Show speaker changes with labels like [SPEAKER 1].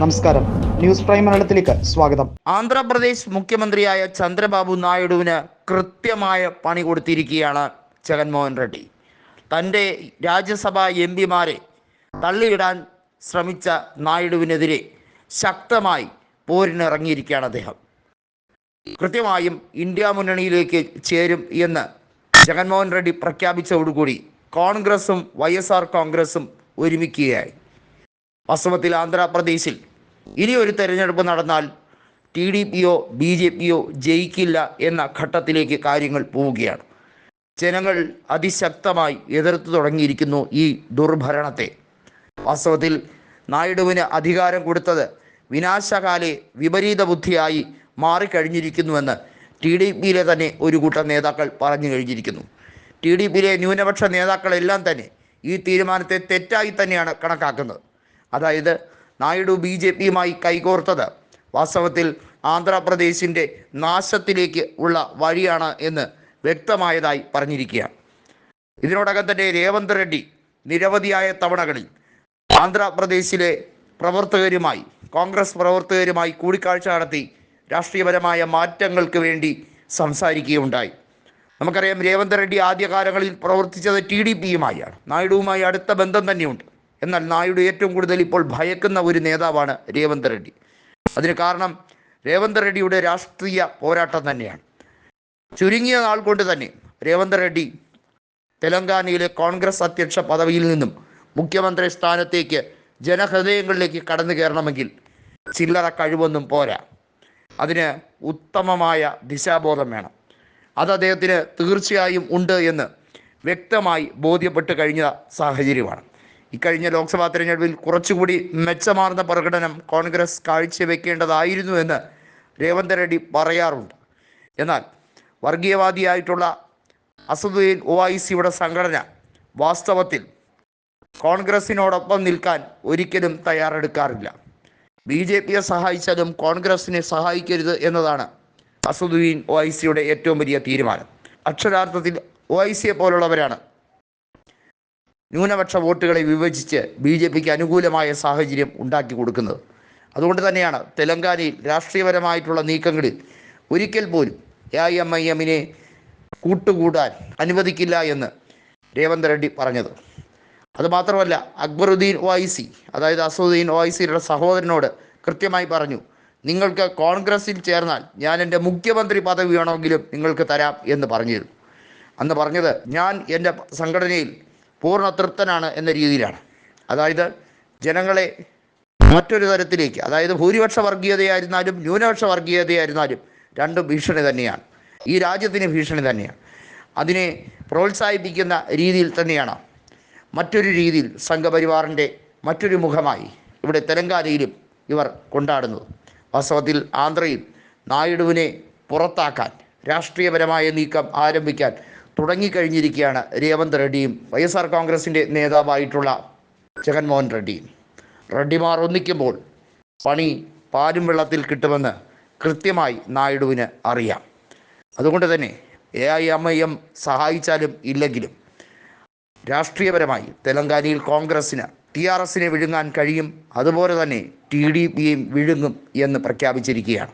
[SPEAKER 1] നമസ്കാരം. News prime മലയാളത്തിലേക്ക് സ്വാഗതം.
[SPEAKER 2] ആന്ധ്രാപ്രദേശ് മുഖ്യമന്ത്രിയായ ചന്ദ്രബാബു നായിഡുവിന് കൃത്യമായ പണി കൊടുത്തിരിക്കുകയാണ് ജഗൻമോഹൻ റെഡ്ഡി. തന്റെ രാജ്യസഭാ എം പിമാരെ തള്ളിയിടാൻ ശ്രമിച്ച നായിഡുവിനെതിരെ ശക്തമായി പോരിനിറങ്ങിയിരിക്കുകയാണ് അദ്ദേഹം. കൃത്യമായും ഇന്ത്യ മുന്നണിയിലേക്ക് ചേരും എന്ന് ജഗൻമോഹൻ റെഡ്ഡി പ്രഖ്യാപിച്ചതോടുകൂടി കോൺഗ്രസും വൈ എസ് ആർ കോൺഗ്രസും ഒരുമിക്കുകയായി. വാസ്തവത്തിൽ ആന്ധ്രാപ്രദേശിൽ ഇനി ഒരു തെരഞ്ഞെടുപ്പ് നടന്നാൽ ടി ഡി പിയോ ബി ജെ പിയോ ജയിക്കില്ല എന്ന ഘട്ടത്തിലേക്ക് കാര്യങ്ങൾ പോവുകയാണ്. ജനങ്ങൾ അതിശക്തമായി എതിർത്തു തുടങ്ങിയിരിക്കുന്നു ഈ ദുർഭരണത്തെ. വാസ്തവത്തിൽ നായിഡുവിന് അധികാരം കൊടുത്തത് വിനാശകാലെ വിപരീത ബുദ്ധിയായി മാറിക്കഴിഞ്ഞിരിക്കുന്നുവെന്ന് ടി ഡി പിയിലെ തന്നെ ഒരു കൂട്ടം നേതാക്കൾ പറഞ്ഞു കഴിഞ്ഞിരിക്കുന്നു. ടി ഡി പിയിലെ ന്യൂനപക്ഷ നേതാക്കളെല്ലാം തന്നെ ഈ തീരുമാനത്തെ തെറ്റായി തന്നെയാണ് കണക്കാക്കുന്നത്. അതായത് നായിഡു ബി ജെ പിയുമായി കൈകോർത്തത് വാസ്തവത്തിൽ ആന്ധ്രാപ്രദേശിന്റെ നാശത്തിലേക്ക് ഉള്ള വഴിയാണ് എന്ന് വ്യക്തമായതായി പറഞ്ഞിരിക്കുകയാണ്. ഇതിനോടകം തന്നെ രേവന്ത് റെഡ്ഡി നിരവധിയായ തവണകളിൽ ആന്ധ്രാപ്രദേശിലെ പ്രവർത്തകരുമായി കോൺഗ്രസ് പ്രവർത്തകരുമായി കൂടിക്കാഴ്ച നടത്തി രാഷ്ട്രീയപരമായ മാറ്റങ്ങൾക്ക് വേണ്ടി സംസാരിക്കുകയുണ്ടായി. നമുക്കറിയാം രേവന്ത് റെഡ്ഡി ആദ്യകാലങ്ങളിൽ പ്രവർത്തിച്ചത് ടി ഡി പിയുമായാണ്. നായിഡുവുമായി അടുത്ത ബന്ധം തന്നെയുണ്ട്. എന്നാൽ നായിഡു ഏറ്റവും കൂടുതൽ ഇപ്പോൾ ഭയക്കുന്ന ഒരു നേതാവാണ് രേവന്ത് റെഡ്ഡി. അതിന് കാരണം രേവന്ത് റെഡ്ഡിയുടെ രാഷ്ട്രീയ പോരാട്ടം തന്നെയാണ്. ചുരുങ്ങിയ നാൾ കൊണ്ട് തന്നെ രേവന്ത് റെഡ്ഡി തെലങ്കാനയിലെ കോൺഗ്രസ് അധ്യക്ഷ പദവിയിൽ നിന്നും മുഖ്യമന്ത്രി സ്ഥാനത്തേക്ക് ജനഹൃദയങ്ങളിലേക്ക് കടന്നു കയറണമെങ്കിൽ ചില്ലറ കഴിവൊന്നും പോരാ. അതിന് ഉത്തമമായ ദിശാബോധം വേണം. അത് അദ്ദേഹത്തിന് തീർച്ചയായും ഉണ്ട് എന്ന് വ്യക്തമായി ബോധ്യപ്പെട്ട് കഴിഞ്ഞ സാഹചര്യമാണ്. ഇക്കഴിഞ്ഞ ലോക്സഭാ തെരഞ്ഞെടുപ്പിൽ കുറച്ചുകൂടി മെച്ചമാർന്ന പ്രകടനം കോൺഗ്രസ് കാഴ്ചവെക്കേണ്ടതായിരുന്നു എന്ന് രേവന്ത് റെഡ്ഡി പറയാറുണ്ട്. എന്നാൽ വർഗീയവാദിയായിട്ടുള്ള അസദുദ്ദീൻ ഒ ഐ സിയുടെ സംഘടന വാസ്തവത്തിൽ കോൺഗ്രസിനോടൊപ്പം നിൽക്കാൻ ഒരിക്കലും തയ്യാറെടുക്കാറില്ല. ബി ജെ പിയെ സഹായിച്ചാലും കോൺഗ്രസിനെ സഹായിക്കരുത് എന്നതാണ് അസദുദ്ദീൻ ഒ ഐ സിയുടെ ഏറ്റവും വലിയ തീരുമാനം. അക്ഷരാർത്ഥത്തിൽ ഒ ഐ സിയെ പോലുള്ളവരാണ് ന്യൂനപക്ഷ വോട്ടുകളെ വിഭജിച്ച് ബി ജെ പിക്ക് അനുകൂലമായ സാഹചര്യം ഉണ്ടാക്കി കൊടുക്കുന്നത്. അതുകൊണ്ട് തന്നെയാണ് തെലങ്കാനയിൽ രാഷ്ട്രീയപരമായിട്ടുള്ള നീക്കങ്ങളിൽ ഒരിക്കൽ പോലും എ ഐ എം ഐ എമ്മിനെ കൂട്ടുകൂടാൻ അനുവദിക്കില്ല എന്ന് രേവന്ത് റെഡ്ഡി പറഞ്ഞത്. അതുമാത്രമല്ല അക്ബറുദ്ദീൻ ഒ ഐ സി അതായത് അസുദ്ദീൻ ഒ ഐ സിയുടെ സഹോദരനോട് കൃത്യമായി പറഞ്ഞു നിങ്ങൾക്ക് കോൺഗ്രസിൽ ചേർന്നാൽ ഞാൻ എന്റെ മുഖ്യമന്ത്രി പദവി വേണമെങ്കിലും നിങ്ങൾക്ക് തരാം എന്ന് പറഞ്ഞിരുന്നു. അന്ന് പറഞ്ഞത് ഞാൻ എന്റെ സംഘടനയിൽ പൂർണ തൃപ്തനാണ് എന്ന രീതിയിലാണ്. അതായത് ജനങ്ങളെ മറ്റൊരു തരത്തിലേക്ക് അതായത് ഭൂരിപക്ഷ വർഗീയതയായിരുന്നാലും ന്യൂനപക്ഷ വർഗീയതയായിരുന്നാലും രണ്ടും ഭീഷണി തന്നെയാണ്. ഈ രാജ്യത്തിന് ഭീഷണി തന്നെയാണ്. അതിനെ പ്രോത്സാഹിപ്പിക്കുന്ന രീതിയിൽ തന്നെയാണ് മറ്റൊരു രീതിയിൽ സംഘപരിവാറിന്റെ മറ്റൊരു മുഖമായി ഇവിടെ തെലങ്കാനയിലും ഇവർ കൊണ്ടാടുന്നത്. വാസ്തവത്തിൽ ആന്ധ്രയിൽ നായിഡുവിനെ പുറത്താക്കാൻ രാഷ്ട്രീയപരമായ നീക്കം ആരംഭിക്കാൻ തുടങ്ങിക്കഴിഞ്ഞിരിക്കുകയാണ് രേവന്ത് റെഡ്ഡിയും വൈ എസ് ആർ കോൺഗ്രസിന്റെ നേതാവായിട്ടുള്ള ജഗൻമോഹൻ റെഡ്ഡിയും റെഡ്ഡിമാർ ഒന്നിക്കുമ്പോൾ പണി പാലും വെള്ളത്തിൽ കിട്ടുമെന്ന് കൃത്യമായി നായിഡുവിന് അറിയാം. അതുകൊണ്ട് തന്നെ A I M I M സഹായിച്ചാലും ഇല്ലെങ്കിലും രാഷ്ട്രീയപരമായി തെലങ്കാനയിൽ കോൺഗ്രസ്സിന് ടി ആർ എസിനെ വിഴുങ്ങാൻ കഴിയും. അതുപോലെ തന്നെ ടി ഡി പിയും വിഴുങ്ങും എന്ന് പ്രഖ്യാപിച്ചിരിക്കുകയാണ്.